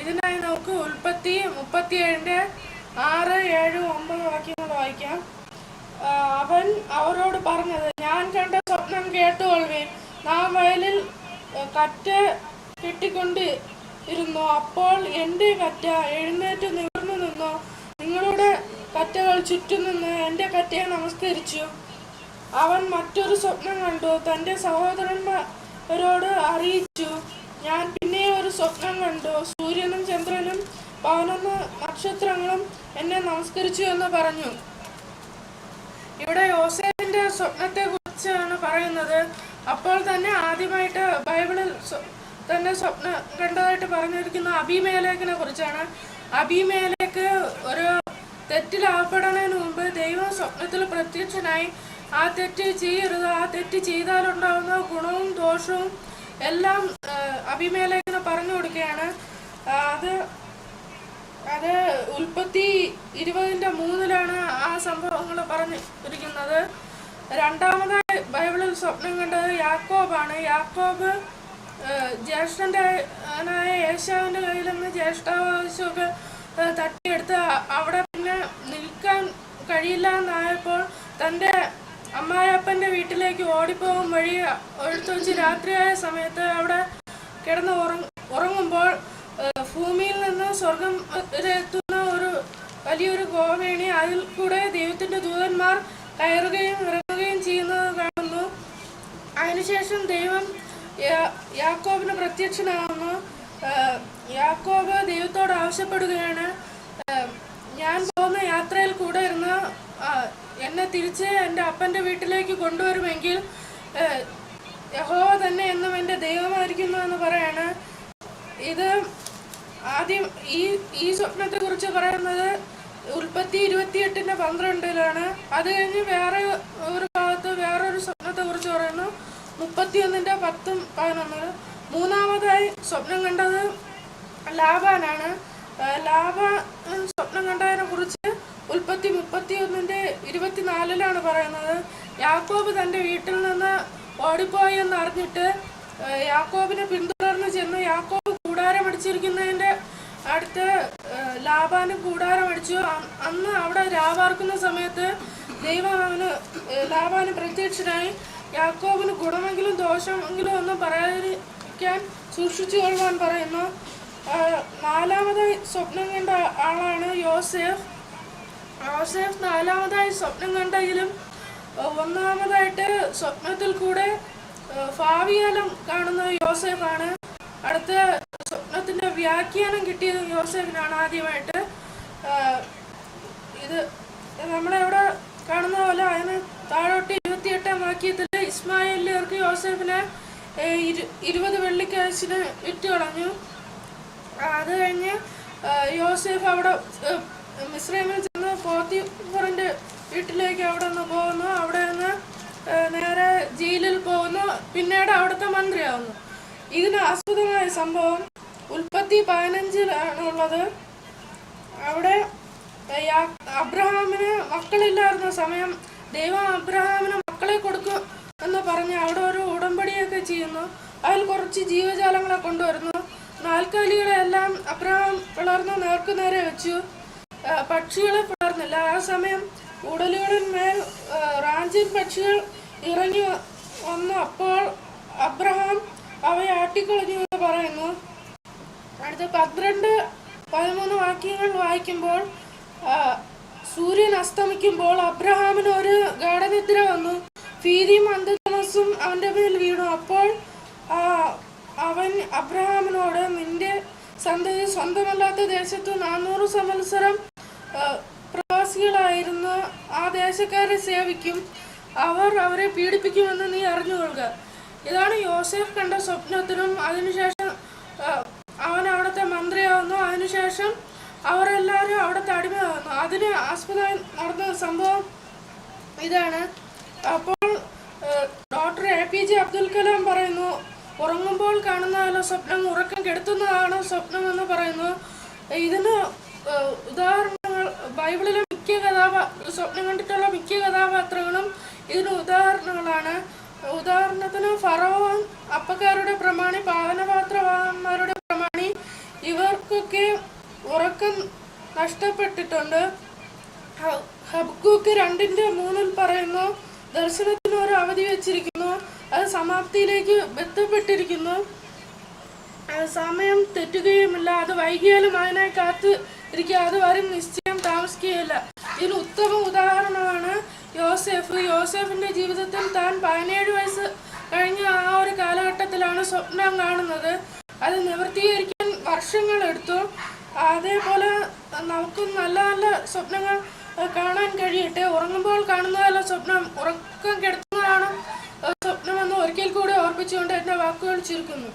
ഇതിനായി നമുക്ക് ഉൽപ്പത്തി മുപ്പത്തിയേഴിന്റെ ആറ് ഏഴ് ഒമ്പത് വാക്യങ്ങൾ വായിക്കാം. അവൻ അവരോട് പറഞ്ഞത് ഞാൻ കണ്ട സ്വപ്നം കേട്ടുകൊള്ളുവേൻ. നാം വയലിൽ കറ്റ കെട്ടിക്കൊണ്ട് ഇരുന്നു. അപ്പോൾ എന്റെ കറ്റ എഴുന്നേറ്റ് നിവർന്നു നിന്നു. നിങ്ങളുടെ കറ്റകൾ ചുറ്റും നിന്ന് എന്റെ കറ്റയെ നമസ്കരിച്ചു. അവൻ മറ്റൊരു സ്വപ്നം കണ്ടു. തന്റെ സഹോദരന്മാരോട് അറിയിച്ചു. ഞാൻ പിന്നെ ഒരു സ്വപ്നം കണ്ടു. സൂര്യനും ചന്ദ്രനും പതിനൊന്ന് നക്ഷത്രങ്ങളും എന്നെ നമസ്കരിച്ചു എന്ന് പറഞ്ഞു. ഇവിടെ യോസേഫിന്റെ സ്വപ്നത്തെ കുറിച്ചാണ് പറയുന്നത്. അപ്പോൾ തന്നെ ആദ്യമായിട്ട് ബൈബിളിൽ തന്നെ സ്വപ്നം കണ്ടതായിട്ട് പറഞ്ഞിരിക്കുന്ന അഭിമേലേഖിനെ കുറിച്ചാണ്. അഭിമേലേക്ക് ഒരു തെറ്റിലാകപ്പെടുന്നതിന് മുമ്പ് ദൈവം സ്വപ്നത്തിൽ പ്രത്യക്ഷനായി ആ തെറ്റ് ചെയ്യരുത് ആ തെറ്റ് ചെയ്താലുണ്ടാകുന്ന ഗുണവും ദോഷവും എല്ലാം ആ, പറഞ്ഞു കൊടുക്കുകയാണ്. അത് അത് ഉൽപ്പത്തി ഇരുപതിന്റെ മൂന്നിലാണ് ആ സംഭവങ്ങൾ പറഞ്ഞിരിക്കുന്നത് രണ്ടാമതായി ബൈബിളിൽ സ്വപ്നം കണ്ടത് യാക്കോബാണ്. യാക്കോബ് ജ്യേഷ്ഠന്റെ ആയ യേശാവിന്റെ കയ്യിൽ നിന്ന് ജ്യേഷ്ഠാവശ്യമൊക്കെ തട്ടിയെടുത്ത് അവിടെ പിന്നെ നിൽക്കാൻ കഴിയില്ല എന്നായപ്പോൾ തന്റെ അമ്മായപ്പന്റെ വീട്ടിലേക്ക് ഓടിപ്പോകും വഴി എടുത്തു രാത്രിയായ സമയത്ത് അവിടെ കിടന്ന് ഉറങ്ങ ഉറങ്ങുമ്പോൾ ഭൂമിയിൽ നിന്ന് സ്വർഗം എത്തുന്ന ഒരു വലിയൊരു ഗോവേണി അതിൽ കൂടെ ദൈവത്തിന്റെ ദൂതന്മാർ കയറുകയും ഇറങ്ങുകയും ചെയ്യുന്നത് കാണുന്നു. അതിനുശേഷം ദൈവം യാക്കോബിന് പ്രത്യക്ഷനാകുന്നു. യാക്കോബ് ദൈവത്തോട് ആവശ്യപ്പെടുകയാണ്. ഞാൻ പോകുന്ന യാത്രയിൽ കൂടെ ഇരുന്ന് എന്നെ തിരിച്ച് എന്റെ അപ്പന്റെ വീട്ടിലേക്ക് കൊണ്ടുവരുമെങ്കിൽ യഹോവ തന്നെ എന്നും എന്റെ ദൈവമായിരിക്കുന്നു എന്ന് പറയാണ്. ഇത് ആദ്യം ഈ ഈ സ്വപ്നത്തെ കുറിച്ച് പറയുന്നത് ഉൽപ്പത്തി ഇരുപത്തിയെട്ടിന്റെ പന്ത്രണ്ടിലാണ്. അത് കഴിഞ്ഞ് വേറെ ഒരു ഭാഗത്ത് ഒരു സ്വപ്നത്തെ കുറിച്ച് പറയുന്നു. മുപ്പത്തിയൊന്നിന്റെ പത്തും പതിനൊന്നും മൂന്നാമതായി സ്വപ്നം കണ്ടത് ലാബാനാണ് ലാബ സ്വപ്നം കണ്ടതിനെ കുറിച്ച് ഉൽപ്പത്തി മുപ്പത്തിയൊന്നിന്റെ ഇരുപത്തിനാലിലാണ് പറയുന്നത്. യാക്കോബ് തന്റെ വീട്ടിൽ നിന്ന് ഓടിപ്പോയി എന്ന് അറിഞ്ഞിട്ട് യാക്കോബിനെ പിന്തുടർന്ന് ചെന്ന് യാക്കോബ് കൂടാരം അടിച്ചിരിക്കുന്നതിന്റെ അടുത്ത് ലാബാന് കൂടാരം അടിച്ചു. അന്ന് അവിടെ രാവാർക്കുന്ന സമയത്ത് ദൈവം അവന് ലാബാന് പ്രത്യക്ഷനായി യാക്കോബിന് ഗുണമെങ്കിലും ദോഷമെങ്കിലും ഒന്നും പറയാതിരിക്കാൻ സൂക്ഷിച്ചു കൊള്ളുവാൻ പറയുന്നു. നാലാമതായി സ്വപ്നം കണ്ട ആളാണ് യോസേഫ്. യോസേഫ് നാലാമതായി സ്വപ്നം കണ്ടെങ്കിലും ഒന്നാമതായിട്ട് സ്വപ്നത്തിൽ കൂടെ ഭാവികാലം കാണുന്ന യോസേഫാണ്. അടുത്ത വ്യാഖ്യാനം കിട്ടിയത് യോസഫിനാണ് ആദ്യമായിട്ട്. ഇത് നമ്മളെവിടെ കാണുന്ന പോലെ അതിന് താഴോട്ട് ഇരുപത്തിയെട്ടാം വാക്യത്തിൽ ഇസ്മായിലിയർക്ക് യോസഫിനെ ഇരുപത് വെള്ളിക്കാശിന് വിറ്റ് കളഞ്ഞു. അത് കഴിഞ്ഞ് യോസഫ് അവിടെ മിശ്രമിൽ ചെന്ന് പോത്തിഫറിന്റെ വീട്ടിലേക്ക് അവിടെ നിന്ന് പോകുന്നു. അവിടെ നിന്ന് നേരെ ജയിലിൽ പോകുന്നു. പിന്നീട് അവിടുത്തെ മന്ത്രിയാവുന്നു. ഇതിന് ആസ്പദമായ സംഭവം ഉൽപ്പത്തി പതിനഞ്ചിലാണുള്ളത്. അവിടെ അബ്രഹാമിന് മക്കളില്ലായിരുന്ന. സമയം ദൈവം അബ്രഹാമിന് മക്കളെ കൊടുക്കും എന്ന് പറഞ്ഞ് അവിടെ ഒരു ഉടമ്പടിയൊക്കെ ചെയ്യുന്നു. അതിൽ കുറച്ച് ജീവജാലങ്ങളെ കൊണ്ടുവരുന്നു. നാൽക്കാലികളെ എല്ലാം അബ്രഹാം പിളർന്ന് നേർക്കുനേരെ വെച്ചു. പക്ഷികളെ പിളർന്നില്ല. ആ സമയം ഉടലുകളിന്മേൽ റാഞ്ചിൻ പക്ഷികൾ ഇറങ്ങി വന്നു. അപ്പോൾ അബ്രഹാം അവയെ ആട്ടിക്കളഞ്ഞു എന്ന് പറയുന്നു. അടുത്ത പന്ത്രണ്ട് പതിമൂന്ന് വാക്യങ്ങൾ വായിക്കുമ്പോൾ സൂര്യൻ അസ്തമിക്കുമ്പോൾ അബ്രഹാമിന് ഒരു ഗാഠനിദ്ര വന്നു. ഭീതിയും അന്ധതമസും അവന്റെ മേൽ വീണു. അപ്പോൾ അവൻ അബ്രഹാമിനോട് നിന്റെ സന്തതി സ്വന്തമല്ലാത്ത ദേശത്ത് നാനൂറ് പ്രവാസികളായിരുന്നു പ്രവാസികളായിരുന്ന ആ ദേശക്കാരെ സേവിക്കും. അവർ അവരെ പീഡിപ്പിക്കുമെന്ന് നീ അറിഞ്ഞുകൊള്ളുക. ഇതാണ് യോസേഫ് കണ്ട സ്വപ്നത്തിനും അതിനുശേഷം ആ, അവൻ അവിടുത്തെ മന്ത്രിയാവുന്നു അതിനുശേഷം അവരെല്ലാവരും അവിടുത്തെ തന്നു അതിന് ആസ്പദമായി നടന്ന സംഭവം ഇതാണ്. അപ്പോൾ doctor A P J Abdul Kalam പറയുന്നു ഉറങ്ങുമ്പോൾ കാണുന്നതല്ല സ്വപ്നം ഉറക്കം കെടുത്തുന്നതാണ് സ്വപ്നം എന്ന് പറയുന്നു. ഇതിന് ഉദാഹരണങ്ങൾ ബൈബിളിലെ മിക്ക കഥാപാ സ്വപ്നം കണ്ടിട്ടുള്ള മിക്ക കഥാപാത്രങ്ങളും ഇതിന് ഉദാഹരണങ്ങളാണ്. ഉദാഹരണത്തിന് ഫറവോൻ അപ്പക്കാരുടെ പ്രമാണി പാവനപാത്രവാന്മാരുടെ പ്രമാണി ഇവർ ചിലർക്കൊക്കെ ഉറക്കം നഷ്ടപ്പെട്ടിട്ടുണ്ട്. ഹബ്കൂക്ക് രണ്ടിന്റെ മൂന്നിൽ പറയുന്നു ദർശനത്തിന് ഒരു അവധി വെച്ചിരിക്കുന്നു അത് സമാപ്തിയിലേക്ക് ബന്ധപ്പെട്ടിരിക്കുന്നു സമയം തെറ്റുകയുമില്ല അത് വൈകിയാലും അതിനായി കാത്ത് ഇരിക്കുക അത് വരും നിശ്ചയം താമസിക്കുകയില്ല. ഇതിന് ഉത്തമ ഉദാഹരണമാണ് യോസെഫ്. യോസെഫിന്റെ ജീവിതത്തിൽ താൻ പതിനേഴ് വയസ്സ് കഴിഞ്ഞ ആ ഒരു കാലഘട്ടത്തിലാണ് സ്വപ്നം കാണുന്നത്. അത് നിവർത്തീകരിക്കാൻ വർഷങ്ങൾ എടുത്തു അതേപോലെ നമുക്ക് നല്ല നല്ല സ്വപ്നങ്ങൾ കാണാൻ കഴിയട്ടെ. ഉറങ്ങുമ്പോൾ കാണുന്നതല്ല സ്വപ്നം ഉറക്കം കെടുത്തുന്നതാണ് സ്വപ്നമെന്ന് ഒരിക്കൽ കൂടെ ഓർപ്പിച്ചുകൊണ്ട് എന്റെ വാക്കുകൾ ചുരുക്കുന്നു.